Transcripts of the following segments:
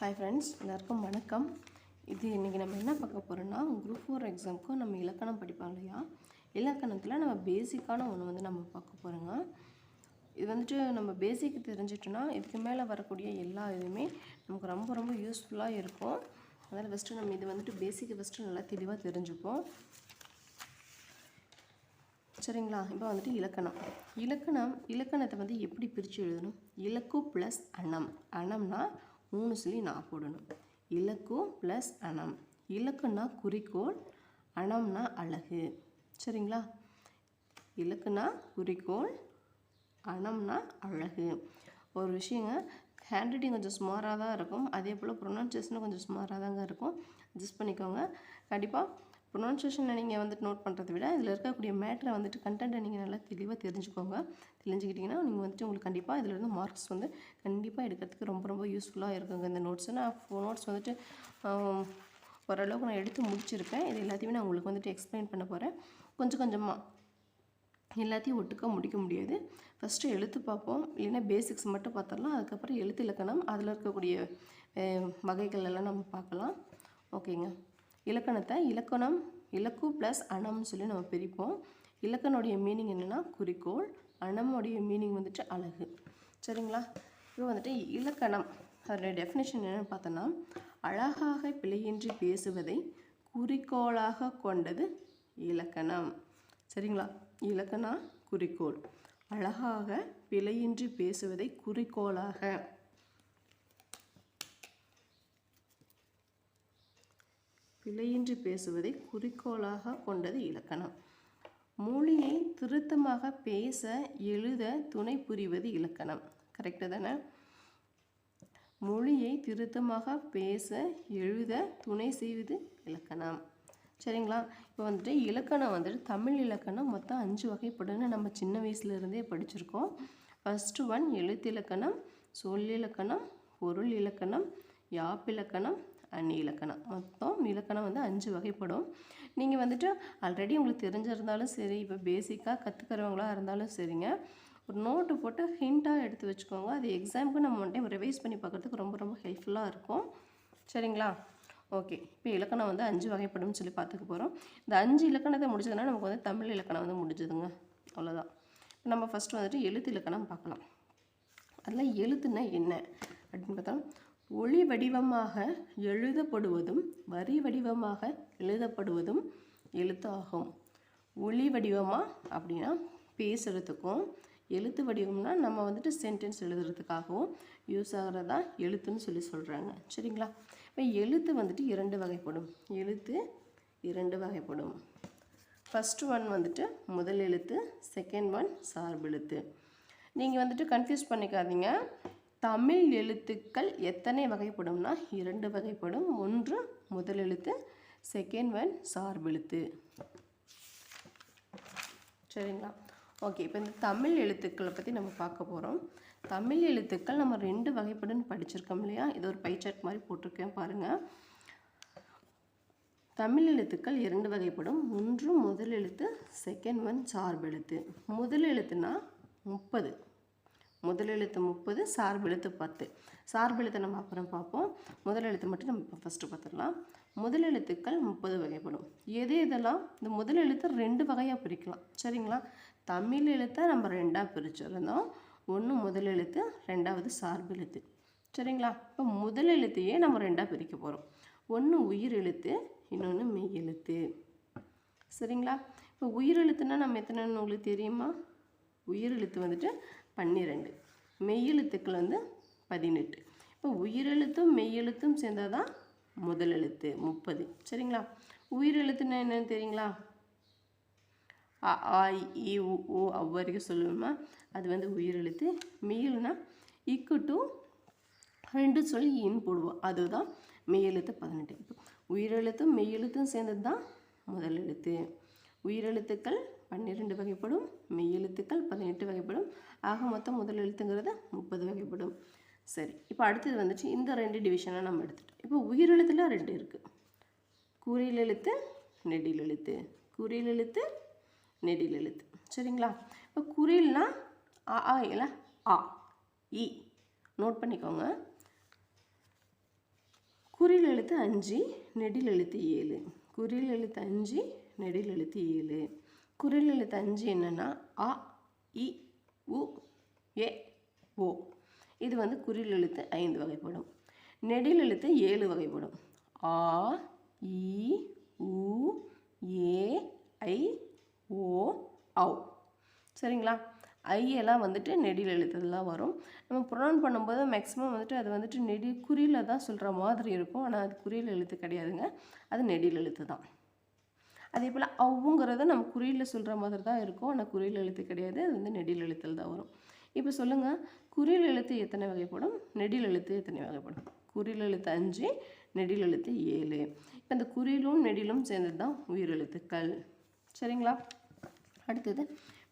Hi friends எல்லாருக்கும் வணக்கம். இது இன்றைக்கி நம்ம என்ன பார்க்க போகிறோன்னா குரூப் ஃபோர் எக்ஸாமுக்கும் நம்ம இலக்கணம் படிப்போம் இல்லையா? இலக்கணத்தில் நம்ம பேசிக்கான ஒன்று வந்து நம்ம பார்க்க போகிறோங்க இது வந்துட்டு நம்ம பேசிக் தெரிஞ்சிட்டோன்னா இதுக்கு மேலே வரக்கூடிய எல்லா இதுவுமே நமக்கு ரொம்ப ரொம்ப யூஸ்ஃபுல்லாக இருக்கும். அதனால் ஃபஸ்ட்டு நம்ம இது வந்துட்டு பேசிக்கை ஃபஸ்ட்டு நல்லா தெளிவாக தெரிஞ்சுப்போம். சரிங்களா? இப்போ வந்துட்டு இலக்கணம். இலக்கணம் இலக்கணத்தை வந்து எப்படி பிரித்து எழுதணும்? இலக்கு ப்ளஸ் அணம் அணம்னா மூணு சொல்லி நான் போடணும். இலக்கும் ப்ளஸ் அணம். இலக்குன்னா குறிக்கோள் அணம்னா அழகு சரிங்களா? இலக்குனா குறிக்கோள் அணம்னா அழகு. ஒரு விஷயங்க ஹேண்ட் ரைட்டிங் கொஞ்சம் சுமாராக தான் இருக்கும். அதே போல் ப்ரொனன்சியேஷனும் கொஞ்சம் சுமாராக தாங்க இருக்கும். அட்ஜஸ்ட் பண்ணிக்கோங்க. கண்டிப்பாக ப்ரொனன்சியேஷனை நீங்கள் வந்துட்டு நோட் பண்ணுறதை விட இதில் இருக்கக்கூடிய மேட்டரை வந்துட்டு கண்டென்ட்டை நீங்கள் நல்லா தெளிவாக தெரிஞ்சுக்கோங்க. தெரிஞ்சுக்கிட்டிங்கன்னா நீங்கள் வந்துட்டு உங்களுக்கு கண்டிப்பாக இதில் இருந்து மார்க்ஸ் வந்து கண்டிப்பாக எடுக்கிறதுக்கு ரொம்ப ரொம்ப யூஸ்ஃபுல்லாக இருக்குங்க. இந்த நோட்ஸை நான் நோட்ஸ் வந்துட்டு ஓரளவுக்கு நான் எடுத்து முடிச்சிருப்பேன். இது எல்லாத்தையுமே நான் உங்களுக்கு வந்துட்டு எக்ஸ்பிளைன் பண்ண போகிறேன் கொஞ்சம் கொஞ்சமாக எல்லாத்தையும் ஒட்டுக்க முடிக்க முடியாது. ஃபஸ்ட்டு எழுத்து பார்ப்போம். இல்லைன்னா பேசிக்ஸ் மட்டும் பார்த்துடலாம். அதுக்கப்புறம் எழுத்து இலக்கணம். அதில் இருக்கக்கூடிய வகைகள் எல்லாம் நம்ம பார்க்கலாம். ஓகேங்க. இலக்கணத்தை இலக்கணம் இலக்கு ப்ளஸ் அணம்னு சொல்லி நம்ம பிரிப்போம். இலக்கணுடைய மீனிங் என்னென்னா குறிக்கோள் அணமுடைய மீனிங் வந்துட்டு அழகு. சரிங்களா? இப்போ வந்துட்டு இலக்கணம். அதோடைய டெஃபினேஷன் என்னென்னு பார்த்தோன்னா அழகாக பிழையின்றி பேசுவதை குறிக்கோளாக கொண்டது இலக்கணம். சரிங்களா? இலக்கணம் குறிக்கோள். அழகாக பிழையின்றி பேசுவதை குறிக்கோளாக. பிழையின்றி பேசுவதை குறிக்கோளாக கொண்டது இலக்கணம். மொழியை திருத்தமாக பேச எழுத துணை புரிவது இலக்கணம். கரெக்டு தானே? மொழியை திருத்தமாக பேச எழுத துணை செய்வது இலக்கணம். சரிங்களா? இப்போ வந்துட்டு இலக்கணம் வந்துட்டு தமிழ் இலக்கணம் மொத்தம் அஞ்சு வகைப்படுன்னு நம்ம சின்ன வயசுலேருந்தே படிச்சிருக்கோம். ஃபஸ்ட்டு ஒன் எழுத்திலக்கணம் சொல்லிலக்கணம் பொருள் இலக்கணம் யாப்பிலக்கணம் அணி இலக்கணம். மொத்தம் இலக்கணம் வந்து அஞ்சு வகைப்படும். நீங்கள் வந்துட்டு ஆல்ரெடி உங்களுக்கு தெரிஞ்சிருந்தாலும் சரி இப்போ பேசிக்காக கற்றுக்கிறவங்களாக இருந்தாலும் சரிங்க. ஒரு நோட்டு போட்டு ஹிண்ட்டாக எடுத்து வச்சுக்கோங்க. அது எக்ஸாமுக்கு நம்ம ஒன் டைம் ரிவைஸ் பண்ணி பார்க்குறதுக்கு ரொம்ப ரொம்ப ஹெல்ப்ஃபுல்லாக இருக்கும். சரிங்களா? ஓகே இப்போ இலக்கணம் வந்து அஞ்சு வகைப்படும்னு சொல்லி பார்த்துக்க போகிறோம் இந்த அஞ்சு இலக்கணத்தை முடிச்சதுன்னா நமக்கு வந்து தமிழ் இலக்கணம் வந்து முடிஞ்சதுங்க. அவ்வளோதான் இப்போ நம்ம ஃபஸ்ட்டு வந்துட்டு எழுத்து இலக்கணம் பார்க்கலாம். அதில் எழுத்துனா என்ன? அப்படின்னு பார்த்தா ஒளி வடிவமாக எழுதப்படுவதும் வரி வடிவமாக எழுதப்படுவதும் எழுத்து ஆகும் ஒளி வடிவமாக அப்படின்னா பேசுகிறதுக்கும் எழுத்து வடிவம்னா நம்ம வந்துட்டு சென்டென்ஸ் எழுதுறதுக்காகவும் யூஸ் ஆகிறதா எழுத்துன்னு சொல்லி சொல்கிறாங்க சரிங்களா? இப்போ எழுத்து வந்துட்டு இரண்டு வகைப்படும். எழுத்து இரண்டு வகைப்படும். ஃபஸ்ட்டு ஒன் வந்துட்டு முதல் எழுத்து செகண்ட் ஒன் சார்பெழுத்து நீங்கள் வந்துட்டு கன்ஃபியூஸ் பண்ணிக்காதீங்க. தமிழ் எழுத்துக்கள் எத்தனை வகைப்படும்னா இரண்டு வகைப்படும். ஒன்று முதல் எழுத்து செகண்ட் ஒன் சார்பெழுத்து சரிங்களா? ஓகே இப்போ இந்த தமிழ் எழுத்துக்களை பற்றி நம்ம பார்க்க போகிறோம் தமிழ் எழுத்துக்கள் நம்ம ரெண்டு வகைப்படுன்னு படிச்சிருக்கோம் இல்லையா? இது ஒரு பைச்சாட் மாதிரி போட்டிருக்கேன் பாருங்கள் தமிழ் எழுத்துக்கள் இரண்டு வகைப்படும். ஒன்று முதல் எழுத்து செகண்ட் ஒன் சார்பெழுத்து முதல் எழுத்துனா முப்பது. முதல் எழுத்து முப்பது சார்பெழுத்து பத்து. சார்பெழுத்தை நம்ம அப்புறம் பார்ப்போம். முதல் எழுத்து மட்டும் நம்ம இப்போ ஃபஸ்ட்டு பார்த்துடலாம். முதல் எழுத்துக்கள் முப்பது வகைப்படும். எது இதெல்லாம் இந்த முதல் எழுத்து ரெண்டு வகையாக பிரிக்கலாம். சரிங்களா? தமிழ் எழுத்தை நம்ம ரெண்டாக பிரிச்சிருந்தோம். ஒன்று முதல் எழுத்து ரெண்டாவது சார்பெழுத்து சரிங்களா? இப்போ முதல் எழுத்தையே நம்ம ரெண்டாக பிரிக்க போகிறோம் ஒன்று உயிர் எழுத்து இன்னொன்று மெய் எழுத்து. சரிங்களா? இப்போ உயிர் எழுத்துனா நம்ம எத்தனைன்னு உங்களுக்கு தெரியுமா? உயிர் எழுத்து வந்துட்டு பன்னிரெண்டு. மெய்யெழுத்துக்கள் வந்து பதினெட்டு. இப்போ உயிரெழுத்தும் மெய்யெழுத்தும் சேர்ந்தால் தான் முதல் எழுத்து முப்பது. சரிங்களா? உயிர் என்னன்னு தெரியுங்களா? அ ஆ இ, ஈ உ சொல்லுவோமா? அது வந்து உயிரெழுத்து மெய்யல்னா இக்கு டு ரெண்டு சொல்லி இன் போடுவோம். அதுதான் மெய்யெழுத்து பதினெட்டு. இப்போ உயிரெழுத்தும் மெய்யெழுத்தும் சேர்ந்தது தான் முதல் எழுத்து. உயிரெழுத்துக்கள் பன்னிரெண்டு வகைப்படும் மெய்யெழுத்துக்கள் பதினெட்டு வகைப்படும். ஆக மொத்தம் முதல் எழுத்துங்கிறது முப்பது வகைப்படும். சரி இப்போ அடுத்தது வந்துட்டு இந்த ரெண்டு டிவிஷனாக நம்ம எடுத்துட்டோம். இப்போ உயிரெழுத்தில் ரெண்டு இருக்குது குறியில் எழுத்து நெடில் எழுத்து குறியில் எழுத்து நெடில் எழுத்து சரிங்களா? இப்போ குறியில்னா ஆ ஆ இல்லை ஆ இ. நோட் பண்ணிக்கோங்க. குறியில் எழுத்து அஞ்சு நெடில் எழுத்து ஏழு. குறியில் எழுத்து அஞ்சு நெடில் எழுத்து ஏழு. குறில் எழுத்து அஞ்சு என்னென்னா அ இ உ ஏ ஓ. இது வந்து குறில் எழுத்து ஐந்து வகைப்படும். நெடில் எழுத்து ஏழு வகைப்படும். ஆ இ உ ஏ ஐ ஓ ஔ. சரிங்களா? ஐயெல்லாம் வந்துட்டு நெடில் எழுத்துலாம் வரும். நம்ம ப்ரொனவுன் பண்ணும்போது மேக்ஸிமம் வந்துட்டு அது வந்துட்டு நெடி குறியில் தான் சொல்கிற மாதிரி இருக்கும். ஆனால் அது குறியில் எழுத்து கிடையாதுங்க. அது நெடில் எழுத்து தான் அதே போல் அவ்வுங்கிறது நம்ம குறியில் சொல்கிற மாதிரி தான் இருக்கும். ஆனால் குறியில் எழுத்து கிடையாது. அது வந்து நெடில் எழுத்தில் தான் வரும். இப்போ சொல்லுங்கள் குறியில் எழுத்து எத்தனை வகைப்படும்? நெடில் எழுத்து எத்தனை வகைப்படும்? குறியில் எழுத்து அஞ்சு நெடில் எழுத்து ஏழு. இப்போ இந்த குறிலும் நெடிலும் சேர்ந்தது தான் உயிரெழுத்துக்கள் சரிங்களா? அடுத்தது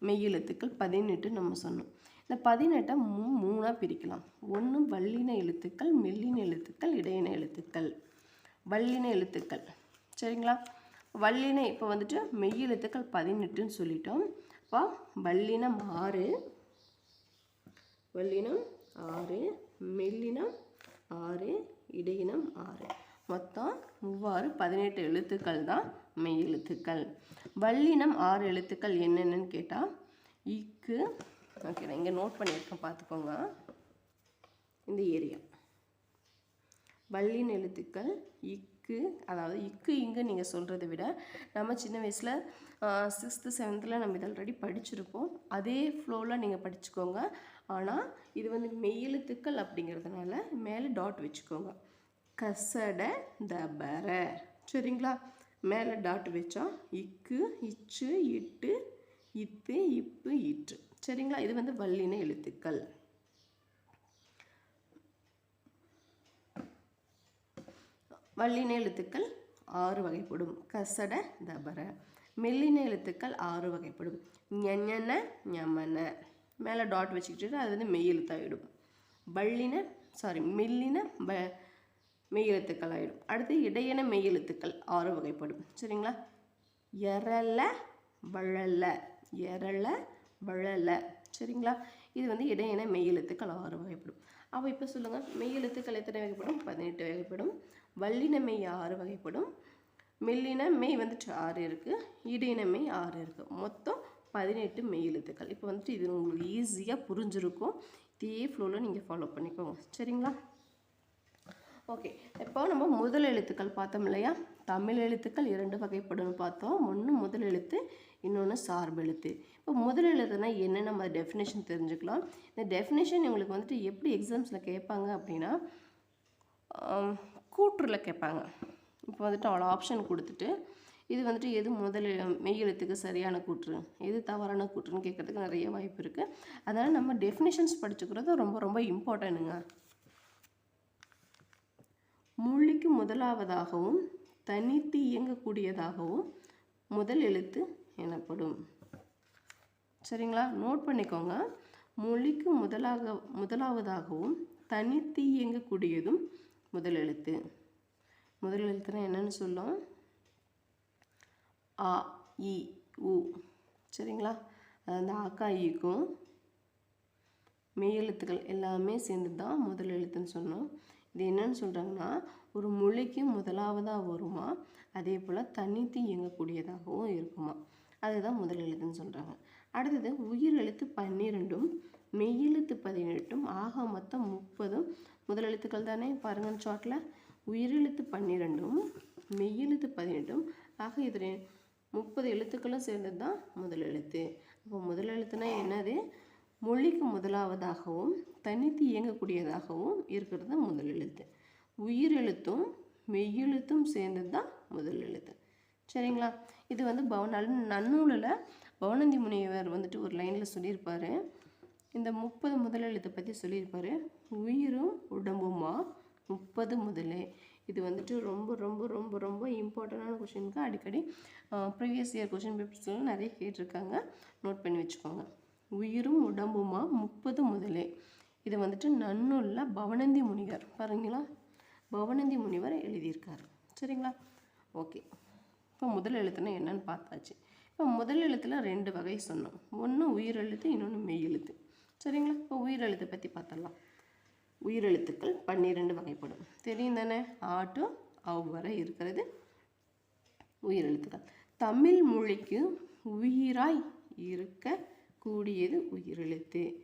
மெய்யெழுத்துக்கள் பதினெட்டு நம்ம சொன்னோம். இந்த பதினெட்டை மூ மூணாக பிரிக்கலாம். ஒன்று வல்லின எழுத்துக்கள் மெல்லின எழுத்துக்கள் இடையின எழுத்துக்கள். வல்லின எழுத்துக்கள். சரிங்களா? வல்லினை இப்போ வந்துட்டு மெய்யெழுத்துக்கள் பதினெட்டுன்னு சொல்லிட்டோம். அப்போ வல்லினம் ஆறு வல்லினம் ஆறு மெல்லினம் ஆறு இடையினம் ஆறு. மொத்தம் மூவாறு பதினெட்டு எழுத்துக்கள் தான் மெய் எழுத்துக்கள் வல்லினம் ஆறு எழுத்துக்கள் என்னென்னு கேட்டால் இக்கு ஓகே நான் இங்கே நோட் பண்ணியிருக்கேன் பார்த்துக்கோங்க. இந்த ஏரியா வல்லின் எழுத்துக்கள் இக்கு அதாவது இக்கு இங்கு நீங்கள் சொல்கிறத விட நம்ம சின்ன வயசில் சிக்ஸ்த்து செவன்த்தில் நம்ம இது ஆல்ரெடி படிச்சிருப்போம். அதே ஃப்ளோவில் நீங்கள் படிச்சுக்கோங்க. ஆனால் இது வந்து மெய்யெழுத்துக்கள் அப்படிங்கிறதுனால மேலே டாட் வச்சுக்கோங்க. கசட தபர. சரிங்களா? மேலே டாட் வச்சா இக்கு இச்சு இட்டு இத்து இப்பு இற்று. சரிங்களா? இது வந்து வல்லின எழுத்துக்கள். வல்லின எழுத்துக்கள் ஆறு வகைப்படும். கசட தபர. மெல்லின எழுத்துக்கள் ஆறு வகைப்படும். ஞன ஞமன. மேலே டாட் வச்சுக்கிட்டு அது வந்து மெய் வள்ளின வல்லின சாரி மெல்லின ப மெய் எழுத்துக்கள் அடுத்து இடையன மெய் எழுத்துக்கள் ஆறு வகைப்படும். சரிங்களா? எரல வழல எரல வழல சரிங்களா? இது வந்து இடையன மெய் எழுத்துக்கள் ஆறு வகைப்படும். அப்போ இப்போ சொல்லுங்கள் மெய் எழுத்துக்கள் எத்தனை வகைப்படும்? பதினெட்டு வகைப்படும். வல்லினமை ஆறு வகைப்படும். மெல்லின மெய் வந்துட்டு ஆறு இருக்குது இடையினமை ஆறு இருக்குது மொத்தம் பதினெட்டு மெய் எழுத்துக்கள். இப்போ வந்துட்டு இது உங்களுக்கு ஈஸியாக புரிஞ்சிருக்கும். இதே ஃப்ளோவில் நீங்கள் ஃபாலோ பண்ணிக்கோங்க. சரிங்களா? ஓகே இப்போ நம்ம முதல் எழுத்துக்கள் பார்த்தோம் இல்லையா? தமிழ் எழுத்துக்கள் இரண்டு வகைப்படும்னு பார்த்தோம். ஒன்று முதல் எழுத்து இன்னொன்று சார்பு எழுத்து. இப்போ முதல் எழுத்துனா என்ன நம்ம டெஃபினேஷன் தெரிஞ்சுக்கலாம். இந்த டெஃபினேஷன் உங்களுக்கு வந்துட்டு எப்படி எக்ஸாம்ஸில் கேட்பாங்க அப்படின்னா கூற்றுல கேட்பாங்க. இப்போ வந்துட்டு அவ்வளோ ஆப்ஷன் கொடுத்துட்டு இது வந்துட்டு எது முதல் மெய்யெழுத்துக்கு சரியான கூற்று எது தவறான கூற்றுன்னு கேட்கறதுக்கு நிறைய வாய்ப்பு இருக்குது அதனால் நம்ம டெஃபினேஷன்ஸ் படிச்சுக்கிறது ரொம்ப ரொம்ப இம்பார்ட்டன்ட்டுங்க மொழிக்கு முதலாவதாகவும் தனித்து இயங்கக்கூடியதாகவும் முதல் எழுத்து எனப்படும். சரிங்களா? நோட் பண்ணிக்கோங்க. மொழிக்கு முதலாக முதலாவதாகவும் தனித்து இயங்கக்கூடியதும் முதல் எழுத்து. முதல் எழுத்துனா என்னன்னு சொல்லும்? ஆ இ உ. சரிங்களா? அது வந்து ஆக்கா ஈக்கும் மெய் எழுத்துக்கள் எல்லாமே சேர்ந்து தான் முதல் எழுத்துன்னு சொன்னோம். இது என்னன்னு சொல்கிறாங்கன்னா ஒரு மொழிக்கு முதலாவதாக வருமா? அதே போல் தனித்து இயங்கக்கூடியதாகவும் இருக்குமா? அதுதான் முதல் எழுத்துன்னு சொல்கிறாங்க அடுத்தது உயிர் எழுத்து பன்னிரெண்டும் மெய்யெழுத்து பதினெட்டும் ஆக மொத்தம் முப்பதும் முதல் எழுத்துக்கள் தானே? பாருங்கள் சார்ட்டில் உயிரெழுத்து பன்னிரெண்டும் மெய்யெழுத்து பதினெட்டும். ஆக இது முப்பது எழுத்துக்களும் சேர்ந்தது தான் முதல் எழுத்து. அப்போ முதல் எழுத்துனா என்னது? மொழிக்கு முதலாவதாகவும் தனித்து இயங்கக்கூடியதாகவும் இருக்கிறது முதல் எழுத்து. உயிரெழுத்தும் மெய்யெழுத்தும் சேர்ந்தது தான் முதல் எழுத்து. சரிங்களா? இது வந்து பவ நன்னூலில் பவனந்தி முனிவர் வந்துட்டு ஒரு லைனில் சொல்லியிருப்பார். இந்த முப்பது முதல் எழுத்தை பற்றி சொல்லியிருப்பார். உயிரும் உடம்புமா? முப்பது முதலே. இது வந்துட்டு ரொம்ப ரொம்ப ரொம்ப ரொம்ப இம்பார்ட்டண்டான கொஷினுக்கு அடிக்கடி ப்ரீவியஸ் இயர் கொஷின் பேப்பர்ஸ்லாம் நிறைய கேட்டிருக்காங்க. நோட் பண்ணி வச்சுக்கோங்க. உயிரும் உடம்புமா? முப்பது முதலே. இது வந்துட்டு நன்னுள்ள பவனந்தி முனிவர் பாருங்களா. பவனந்தி முனிவர் எழுதியிருக்காரு. சரிங்களா? ஓகே இப்போ முதல் எழுத்துனா என்னன்னு பார்த்தாச்சு. இப்போ முதல் எழுத்தில் ரெண்டு வகை சொன்னோம். ஒன்று உயிரெழுத்து இன்னொன்று மெய் எழுத்து சரிங்களா? இப்போ உயிரெழுத்தை பற்றி பார்த்துடலாம். உயிரெழுத்துக்கள் பன்னிரெண்டு வகைப்படும். தெரியும் தானே? ஆட்டு அவ்வரை இருக்கிறது உயிரெழுத்துக்கள். தமிழ் மொழிக்கு உயிராய் இருக்க கூடியது உயிரெழுத்து.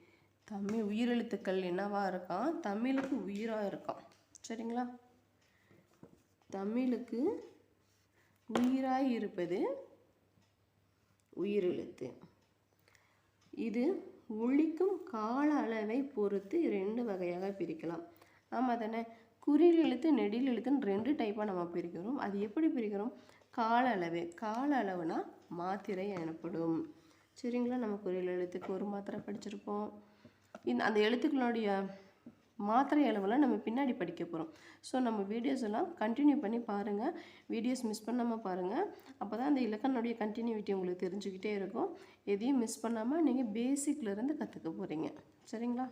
தமிழ் உயிரெழுத்துக்கள் என்னவா இருக்கான்? தமிழுக்கு உயிராக இருக்கான். சரிங்களா? தமிழுக்கு உயிராய் இருப்பது உயிரெழுத்து. இது ஒழிக்கும் கால அளவை பொறுத்து ரெண்டு வகையாக பிரிக்கலாம். ஆமாம் தானே? குறியில் எழுத்து நெடில் எழுத்துன்னு ரெண்டு டைப்பாக நம்ம பிரிக்கிறோம். அது எப்படி பிரிக்கிறோம்? கால அளவு. கால அளவுனா மாத்திரை எனப்படும். சரிங்களா? நம்ம குறியில் எழுத்துக்கு ஒரு மாத்திரை படிச்சிருப்போம். இந்த அந்த எழுத்துக்களுடைய மாத்திரை அளவெல்லாம் நம்ம பின்னாடி படிக்க போகிறோம் ஸோ நம்ம வீடியோஸ் எல்லாம் கண்டினியூ பண்ணி பாருங்கள் வீடியோஸ் மிஸ் பண்ணாமல் பாருங்கள் அப்போ தான் அந்த இலக்கணுடைய கண்டினியூட்டி உங்களுக்கு தெரிஞ்சுக்கிட்டே இருக்கும். எதையும் மிஸ் பண்ணாமல் நீங்கள் பேசிக்லேருந்து கற்றுக்க போகிறீங்க சரிங்களா?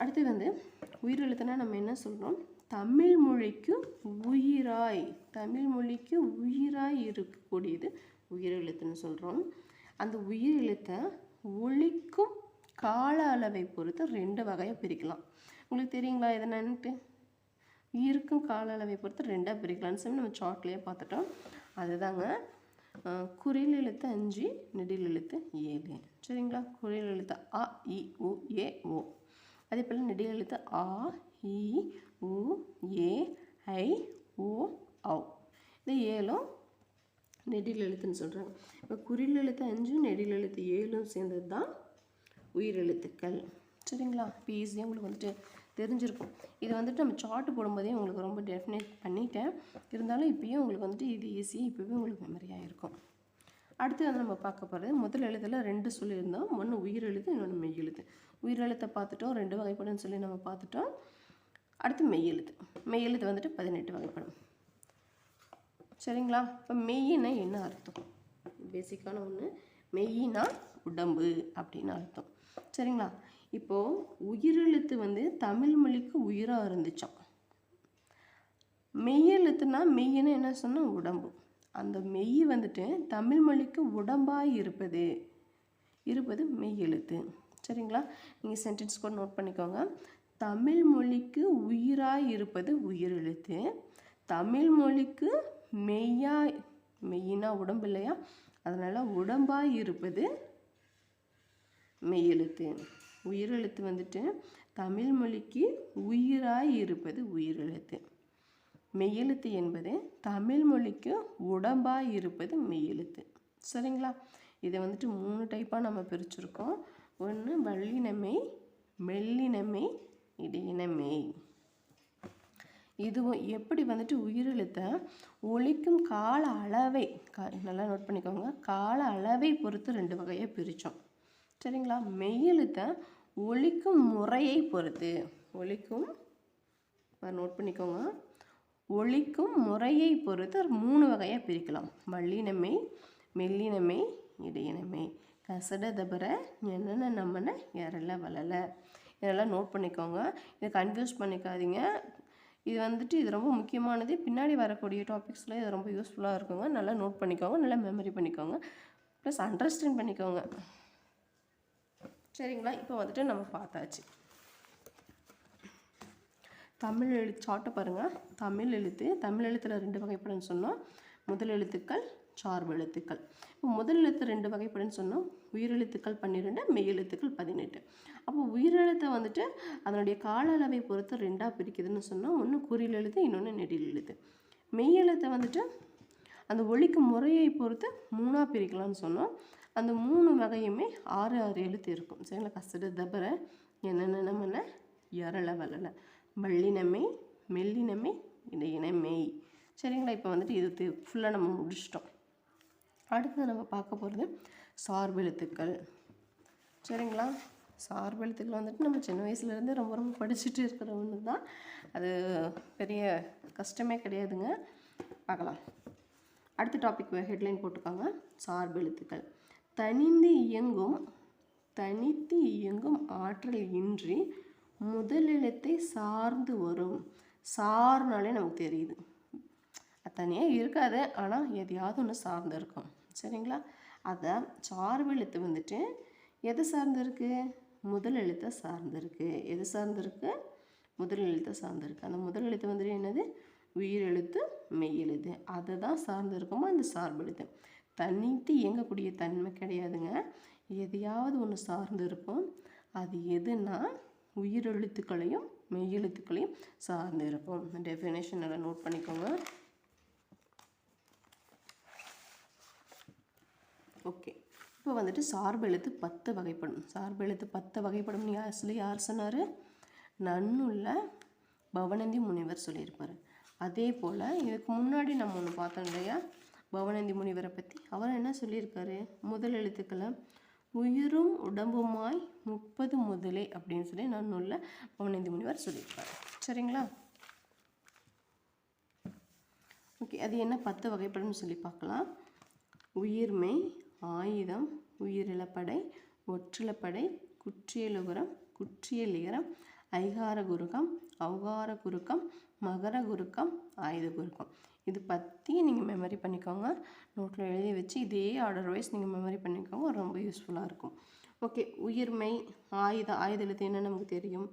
அடுத்து வந்து உயிரெழுத்துனா நம்ம என்ன சொல்கிறோம் தமிழ் மொழிக்கு உயிராய் தமிழ் மொழிக்கு உயிராய் இருக்கக்கூடியது உயிரெழுத்துன்னு சொல்கிறோம் அந்த உயிரெழுத்தை ஒழிக்கும் கால அளவை பொறுத்து ரெண்டு வகையாக பிரிக்கலாம். உங்களுக்கு தெரியுங்களா இது என்னன்ட்டு? இருக்கும் கால அளவை பொறுத்து ரெண்டாக பிரிக்கலாம்னு சொல்லி நம்ம சார்ட்லேயே பார்த்துட்டோம். அதுதாங்க குறில் எழுத்து அஞ்சு நெடில் எழுத்து ஏழு. சரிங்களா? குறில் எழுத்து அ இ உ ஏ ஓ. அதே போல் நெடில் எழுத்து ஆ இ உ ஏ ஐ ஓ ஔ. இந்த ஏழும் நெடில் எழுத்துன்னு சொல்கிறாங்க இப்போ குறில் எழுத்து அஞ்சும் நெடில் எழுத்து ஏழும் சேர்ந்தது தான் உயிரெழுத்துக்கள். சரிங்களா? இப்போ ஈஸியாக உங்களுக்கு வந்துட்டு தெரிஞ்சிருக்கும். இது வந்துட்டு நம்ம சார்ட் போடும்போதே உங்களுக்கு ரொம்ப டெஃபினேட் பண்ணிட்டேன். இருந்தாலும் இப்போயும் உங்களுக்கு வந்துட்டு இது ஈஸியாக இப்போவே உங்களுக்கு மெமரியாக இருக்கும் அடுத்து வந்து நம்ம பார்க்க போகிறது முதல் எழுத்தில் ரெண்டு சொல்லியிருந்தோம். ஒன்று உயிரெழுத்து இன்னொன்று மெய்யெழுத்து. உயிரெழுத்தை பார்த்துட்டோம் ரெண்டு வகைப்படும்னு சொல்லி நம்ம பார்த்துட்டோம். அடுத்து மெய்யெழுத்து. மெய்யெழுத்து வந்துட்டு பதினெட்டு வகைப்படும். சரிங்களா? இப்போ மெய்யினா என்ன அர்த்தம்? பேசிக்கான ஒன்று மெய்யினா உடம்பு அப்படின்னு அர்த்தம். சரிங்களா? இப்போது உயிரெழுத்து வந்து தமிழ் மொழிக்கு உயிராக இருந்துச்சோம். மெய்யெழுத்துனா மெய்யின்னு என்ன சொன்னால் உடம்பு. அந்த மெய் வந்துட்டு தமிழ் மொழிக்கு இருப்பது. இருப்பது மெய்யெழுத்து சரிங்களா? நீங்கள் சென்டென்ஸ் கூட நோட் பண்ணிக்கோங்க. தமிழ் மொழிக்கு உயிராக இருப்பது உயிரெழுத்து தமிழ் மொழிக்கு மெய்யா மெய்யினா உடம்பு இல்லையா? அதனால் உடம்பாக இருப்பது மெய்யெழுத்து. உயிரெழுத்து வந்துட்டு தமிழ் மொழிக்கு உயிராய் இருப்பது உயிரெழுத்து. மெய்யெழுத்து என்பது தமிழ் மொழிக்கு உடம்பாய் இருப்பது மெய்யெழுத்து. சரிங்களா? இதை வந்துட்டு மூணு டைப்பாக நம்ம பிரிச்சிருக்கோம். ஒன்று வள்ளினமை மெல்லினமை இடையினமை. இதுவும் எப்படி வந்துட்டு உயிரெழுத்தை ஒழிக்கும் கால அளவை க நல்லா நோட் பண்ணிக்கோங்க. கால அளவை பொறுத்து ரெண்டு வகையாக பிரித்தோம் சரிங்களா? மெய்யெழுத்தை ஒழிக்கும் முறையை பொறுத்து. ஒழிக்கும் நோட் பண்ணிக்கோங்க. ஒழிக்கும் முறையை பொறுத்து ஒரு மூணு வகையாக பிரிக்கலாம். வள்ளினமை மெல்லினமை இடையினமை. கசட தபர என்னென்ன நம்மன இறல வளல இதெல்லாம் நோட் பண்ணிக்கோங்க. இதை கன்ஃபியூஸ் பண்ணிக்காதீங்க. இது வந்துட்டு இது ரொம்ப முக்கியமானது. பின்னாடி வரக்கூடிய டாபிக்ஸில் இது ரொம்ப யூஸ்ஃபுல்லாக இருக்குங்க. நல்லா நோட் பண்ணிக்கோங்க. நல்லா மெமரி பண்ணிக்கோங்க. ப்ளஸ் அண்டர்ஸ்டாண்ட் பண்ணிக்கோங்க. சரிங்களா? இப்போ வந்துட்டு நம்ம பார்த்தாச்சு. தமிழ் எழுத்து சாட்டை பாருங்கள் தமிழ் எழுத்து தமிழ் எழுத்தில் ரெண்டு வகைப்படன்னு சொன்னோம். முதல் எழுத்துக்கள் சார்பு எழுத்துக்கள். இப்போ முதல் எழுத்து ரெண்டு வகைப்படன்னு சொன்னோம். உயிரெழுத்துக்கள் பன்னிரெண்டு மெய்யெழுத்துக்கள் பதினெட்டு. அப்போ உயிரெழுத்தை வந்துட்டு அதனுடைய கால அளவை பொறுத்து ரெண்டாக பிரிக்குதுன்னு சொன்னால் ஒன்று குறியில் எழுத்து இன்னொன்று நெடில் எழுத்து. மெய்யெழுத்தை வந்துட்டு அந்த ஒழிக்கும் முறையை பொறுத்து மூணாக பிரிக்கலாம்னு சொன்னோம். அந்த மூணு வகையுமே ஆறு ஆறு எழுத்து இருக்கும். சரிங்களா? கசடு தபர என்னென்ன நம்மள எரள வளல வள்ளினமை மெல்லினமை இடையினமை சரிங்களா? இப்போ வந்துட்டு இது ஃபுல்லாக நம்ம முடிச்சிட்டோம். அடுத்து நம்ம பார்க்க போகிறது சார்பெழுத்துக்கள் சரிங்களா? சார்பெழுத்துக்கள் வந்துட்டு நம்ம சின்ன வயசுலேருந்து ரொம்ப ரொம்ப படிச்சுட்டு இருக்கிற ஒன்று தான் அது பெரிய கஷ்டமே கிடையாதுங்க. பார்க்கலாம். அடுத்த டாபிக் ஹெட்லைன் போட்டுக்காங்க சார்பெழுத்துக்கள் தனிந்து இயங்கும் தனித்து இயங்கும் ஆற்றல் இன்றி முதலிடத்தை சார்ந்து வரும். சார்னாலே நமக்கு தெரியுது. தனியாக இருக்காது ஆனால் எதையாவது ஒன்று சார்ந்து இருக்கும். சரிங்களா? அதை சார்பெழுத்து வந்துட்டு எது சார்ந்து இருக்கு? முதல் எழுத்தை சார்ந்திருக்கு எது சார்ந்திருக்கு முதல் எழுத்தை சார்ந்திருக்கு அந்த முதல் எழுத்து வந்துட்டு என்னது? உயிர் எழுத்து மெய் எழுது அதை தான் சார்ந்திருக்குமோ அந்த சார்பு எழுத்து. தனித்து இயங்கக்கூடிய தன்மை கிடையாதுங்க. எதையாவது ஒன்று சார்ந்து இருக்கும். அது எதுனா உயிர் எழுத்துக்களையும் சார்ந்து இருக்கும். டெஃபினேஷன் நல்லா நோட் பண்ணிக்கோங்க. ஓகே இப்போ வந்துட்டு சார்பு எழுத்து பத்து வகைப்படும். சார்பு எழுத்து பத்து வகைப்படும். யார் சொல்லி யார் சொன்னார்? நன்னுள்ள பவனந்தி முனிவர் சொல்லியிருப்பார். அதே போல் இதுக்கு முன்னாடி நம்ம ஒன்று பார்த்தோம் இல்லையா? பவனந்தி முனிவரை பற்றி அவர் என்ன சொல்லியிருக்காரு? முதல் எழுத்துக்களை உயிரும் உடம்புமாய் முப்பது முதலே அப்படின்னு சொல்லி நான் நூலில் பவனந்தி முனிவர் சொல்லியிருப்பார் சரிங்களா? ஓகே அது என்ன? பத்து வகைப்படும் சொல்லி பார்க்கலாம். உயிர்மை ஆயுதம் உயிரிழப்படை ஒற்றிலப்படை குற்றியலுகரம் குற்றியலிகரம் ஐகார குருகம் அவுகார குருக்கம் மகர குருக்கம் ஆயுத குருக்கம் இது பற்றி நீங்கள் மெமரி பண்ணிக்கோங்க. நோட்டில் எழுதி வச்சு இதே ஆர்டர் வைஸ் நீங்கள் மெமரி பண்ணிக்கோங்க. ரொம்ப யூஸ்ஃபுல்லாக இருக்கும். ஓகே உயிர்மை ஆயுத ஆயுத எழுத்து என்ன நமக்கு தெரியும்.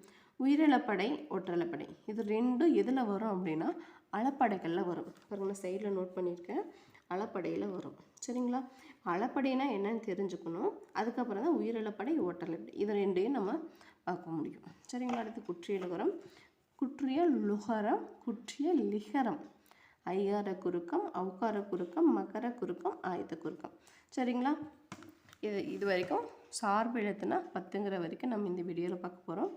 உயிரிழப்படை ஒற்றலப்படை. இது ரெண்டும் எதில் வரும் அப்படின்னா அளப்படைகளில் வரும். பாருங்க நான் சைடில் நோட் பண்ணியிருக்கேன். அளப்படையில் வரும். சரிங்களா? அளப்படைனா என்னன்னு தெரிஞ்சுக்கணும். அதுக்கப்புறம் தான் உயிரிழப்படை ஓட்டலப்படை இது ரெண்டையும் நம்ம பார்க்க முடியும். சரிங்களா? அடுத்து குற்றியலுகரம். குற்றிய லுகரம் குற்றிய லிகரம். ஐகார குறுக்கம் அவுக்கார குறுக்கம் மகர குறுக்கம் ஆயுத குறுக்கம் சரிங்களா? இது இது வரைக்கும் சார்பு எழுத்துனா பத்துங்கிற வரைக்கும் நம்ம இந்த வீடியோவில் பார்க்க போகிறோம்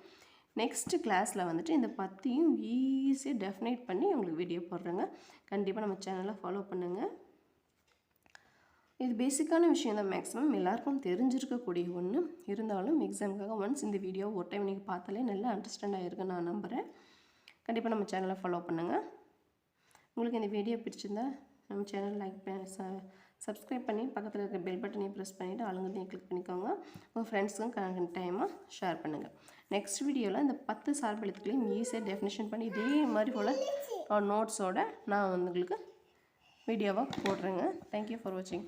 நெக்ஸ்ட் கிளாஸில் வந்துட்டு இந்த பத்தியும் ஈஸியாக டெஃபினேட் பண்ணி உங்களுக்கு வீடியோ போடுறேங்க. கண்டிப்பாக நம்ம சேனலை ஃபாலோ பண்ணுங்கள் இது பேசிக்கான விஷயம் தான். மேக்ஸிமம் எல்லாருக்கும் தெரிஞ்சிருக்கக்கூடிய ஒன்று இருந்தாலும் எக்ஸாமுக்காக ஒன்ஸ் இந்த வீடியோ ஒரு டைம் நீங்கள் பார்த்தாலே நல்லா அண்டர்ஸ்டாண்ட் ஆகிருக்குன்னு நான் நம்புகிறேன் கண்டிப்பாக நம்ம சேனலை ஃபாலோ பண்ணுங்கள் உங்களுக்கு இந்த வீடியோ பிடிச்சிருந்தா நம்ம சேனல் லைக் பண்ணி சப்ஸ்கிரைப் பண்ணி பக்கத்தில் இருக்க பெல் பட்டனையும் ப்ரெஸ் பண்ணிவிட்டு ஆளுங்கத்தையும் கிளிக் பண்ணிக்கோங்க. உங்கள் ஃப்ரெண்ட்ஸுக்கும் டைமாக ஷேர் பண்ணுங்கள் நெக்ஸ்ட் வீடியோவில் இந்த பத்து சார்பெழுத்துக்களையும் ஈஸியாக டெஃபினேஷன் பண்ணி இதே மாதிரி போல் நோட்ஸோட நான் உங்களுக்கு வீடியோவாக போடுறேங்க. தேங்க்யூ ஃபார் வாட்சிங்